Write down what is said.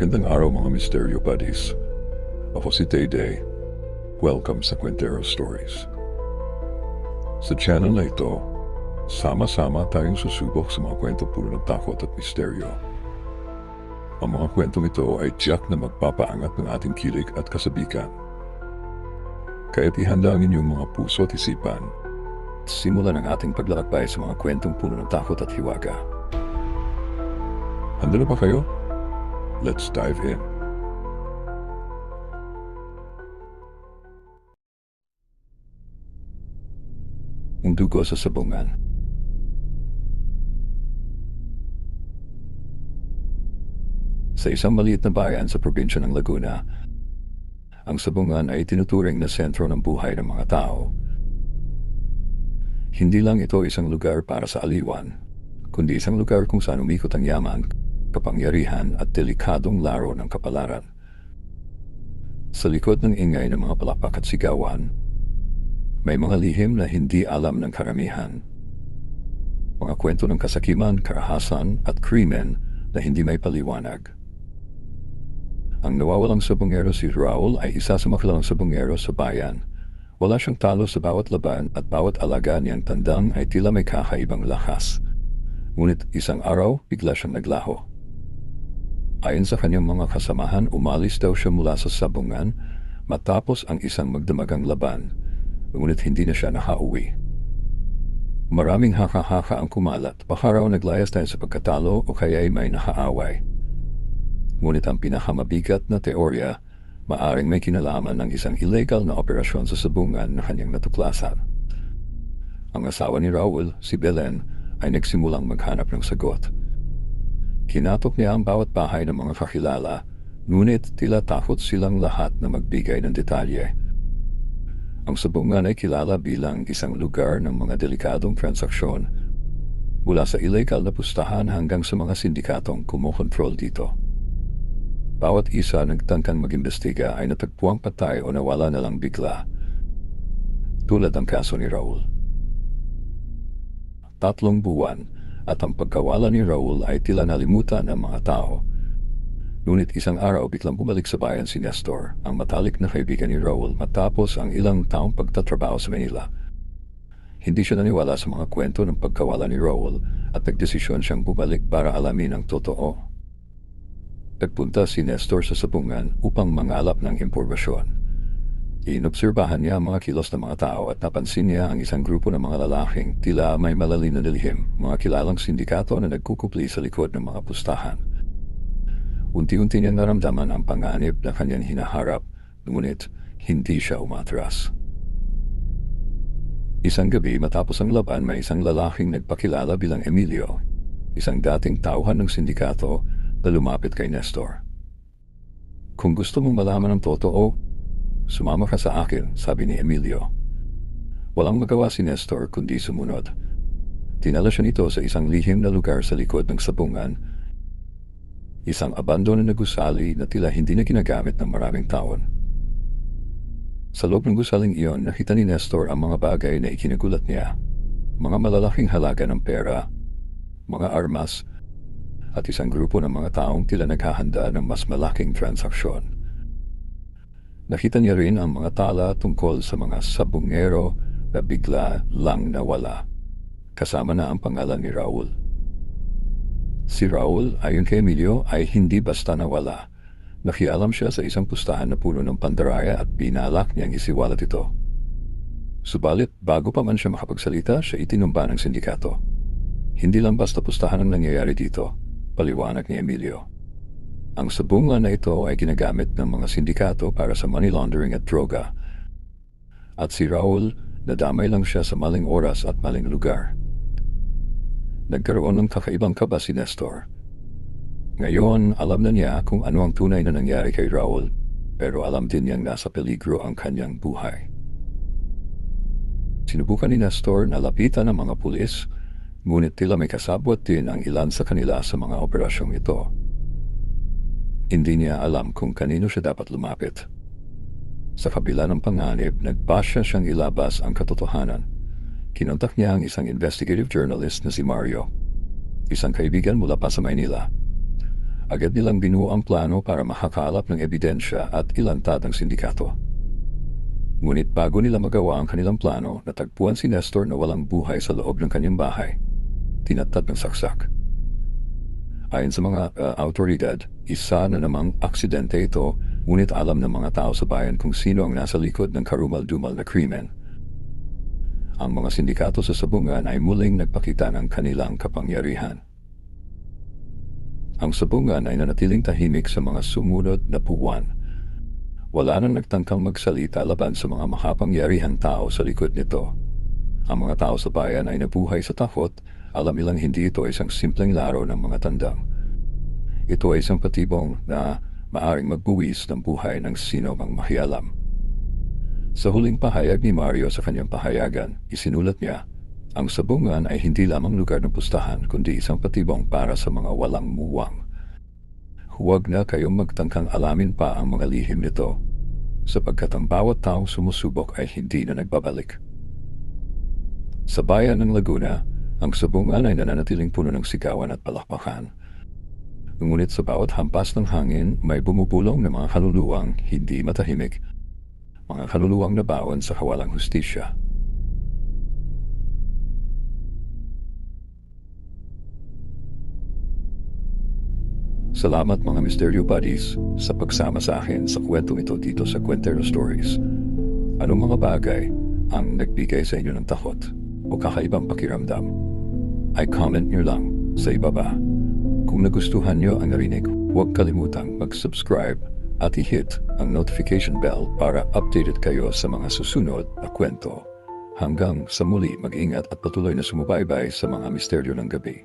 Magandang araw mga Misteryo Buddies. Ako si Day Welcome sa Quintero Stories. Sa channel na ito, sama-sama tayong susubok sa mga kwento puno ng takot at misteryo. Ang mga kwentong ito ay tiyak na magpapaangat ng ating kilig at kasabikan. Kaya't ihanda ang inyong mga puso at isipan. Simulan ang ating paglalakbay sa mga kwentong puno ng takot at hiwaga. Handa na ba kayo? Let's dive in. Ang dugo sa sabungan. Sa isang maliit na bayan sa probinsya ng Laguna, ang sabungan ay tinuturing na sentro ng buhay ng mga tao. Hindi lang ito isang lugar para sa aliwan, kundi isang lugar kung saan umikot ang yaman, kapangyarihan at delikadong laro ng kapalaran. Sa likod ng ingay ng mga palapak at sigawan, may mga lihim na hindi alam ng karamihan. Mga kwento ng kasakiman, karahasan at krimen na hindi may paliwanag. Ang nawawalang sabongero si Raul ay isa sa makilalang sabongero sa bayan. Wala siyang talo sa bawat laban at bawat alaga niyang tandang ay tila may kakaibang lakas. Ngunit isang araw, bigla siyang naglaho. Ayon sa kanyang mga kasamahan, umalis daw siya mula sa sabungan matapos ang isang magdamagang laban ngunit hindi na siya nakauwi. Maraming haka-haka ang kumalat, baka raw naglayas tayo sa pagkatalo o kaya ay may nakaaway. Ngunit ang pinakamabigat na teorya, maaring may kinalaman ng isang illegal na operasyon sa sabungan na kanyang natuklasan. Ang asawa ni Raul, si Belen, ay nagsimulang maghanap ng sagot. Kinatok niya ang bawat bahay ng mga kakilala, ngunit tila takot silang lahat na magbigay ng detalye. Ang sabungan ay kilala bilang isang lugar ng mga delikadong transaksyon mula sa illegal na pustahan hanggang sa mga sindikatong kumokontrol dito. Bawat isa nagtangkang mag-imbestiga ay natagpuang patay o nawala na lang bigla. Tulad ang kaso ni Raul. Tatlong buwan at ang pagkawala ni Raul ay tila nalimutan ng mga tao Ngunit isang araw biglang bumalik sa bayan si Nestor, ang matalik na kaibigan ni Raul matapos ang ilang taong pagtatrabaho sa Manila. Hindi siya naniwala sa mga kwento ng pagkawala ni Raul at nagdesisyon siyang bumalik para alamin ang totoo. Nagpunta si Nestor sa sabungan upang mangalap ng impormasyon. Inobserbahan niya ang mga kilos ng mga tao at napansin niya ang isang grupo ng mga lalaking tila may malalim na nilihim, mga kilalang sindikato na nagkukupli sa likod ng mga pustahan. Unti-unti niya naramdaman ang panganib na kanyang hinaharap, ngunit hindi siya umatras. Isang gabi matapos ang laban may isang lalaking nagpakilala bilang Emilio, isang dating tauhan ng sindikato na lumapit kay Nestor. Kung gusto mong malaman ang totoo, sumama ka sa akin, sabi ni Emilio. Walang magawa si Nestor kundi sumunod. Tinala siya nito sa isang lihim na lugar sa likod ng sabungan Isang abandono na gusali na tila hindi na ginagamit ng maraming taon. Sa loob ng gusaling iyon, nakita ni Nestor ang mga bagay na ikinagulat niya. Mga malalaking halaga ng pera, mga armas, at isang grupo ng mga taong tila naghahanda ng mas malaking transaksyon. Nakita niya rin ang mga tala tungkol sa mga sabungero na bigla lang nawala, kasama na ang pangalan ni Raul. Si Raul, ayon kay Emilio, ay hindi basta nawala. Nakialam siya sa isang pustahan na puno ng pandaraya at binalak niyang isiwalat ito. Subalit, bago pa man siya makapagsalita, siya itinumba ng sindikato. Hindi lang basta pustahan ang nangyayari dito, paliwanag ni Emilio. Ang sabungan na ito ay ginagamit ng mga sindikato para sa money laundering at droga. At si Raul, nadamay lang siya sa maling oras at maling lugar. Nagkaroon ng kakaibang kaba si Nestor. Ngayon, alam na niya kung ano ang tunay na nangyari kay Raul, pero alam din niyang nasa peligro ang kanyang buhay. Sinubukan ni Nestor na lapitan ng mga pulis, ngunit tila may kasabwat din ang ilan sa kanila sa mga operasyong ito. Hindi niya alam kung kanino siya dapat lumapit. Sa kabila ng panganib, nagpasya siyang ilabas ang katotohanan Kinontak niya ang isang investigative journalist na si Mario, isang kaibigan mula pa sa Maynila. Agad nilang binuo ang plano para makakalap ng ebidensya at ilantad ang sindikato. Ngunit bago nila magawa ang kanilang plano, natagpuan si Nestor na walang buhay sa loob ng kanyang bahay. Tinatad ng saksak. Ayon sa mga uh, autoridad, isa na namang aksidente ito, ngunit alam ng mga tao sa bayan kung sino ang nasa likod ng karumal-dumal na krimen. Ang mga sindikato sa sabungan ay muling nagpakita ng kanilang kapangyarihan. Ang sabungan ay nanatiling tahimik sa mga sumunod na buwan. Wala nang nagtangkang magsalita laban sa mga makapangyarihan tao sa likod nito. Ang mga tao sa bayan ay nabuhay sa takot, alam nilang hindi ito isang simpleng laro ng mga tandang. Ito ay isang patibong na maaring magbuwis ng buhay ng sino mang makialam. Sa huling pahayag ni Mario sa kanyang pahayagan, isinulat niya, ang sabungan ay hindi lamang lugar ng pustahan kundi isang patibong para sa mga walang muwang. Huwag na kayong magtangkang alamin pa ang mga lihim nito sapagkat ang bawat taong sumusubok ay hindi na nagbabalik. Sa bayan ng Laguna, ang sabungan ay nananatiling puno ng sigawan at palakpakan. Ngunit sa bawat hampas ng hangin, may bumubulong na mga kaluluwang hindi matahimik, mga kaluluwang nabawan sa kawalang hustisya. Salamat mga Misteryo Buddies sa pagsama sa akin sa kwentong ito dito sa Kwentero Stories. Anong mga bagay ang nagbigay sa inyo ng takot o kakaibang pakiramdam? Ay comment nyo lang sa ibaba. Kung nagustuhan nyo ang narinig, huwag kalimutang mag-subscribe at i-hit ang notification bell para updated kayo sa mga susunod na kwento. Hanggang sa muli, mag-ingat at patuloy na sumubaybay sa mga misteryo ng gabi.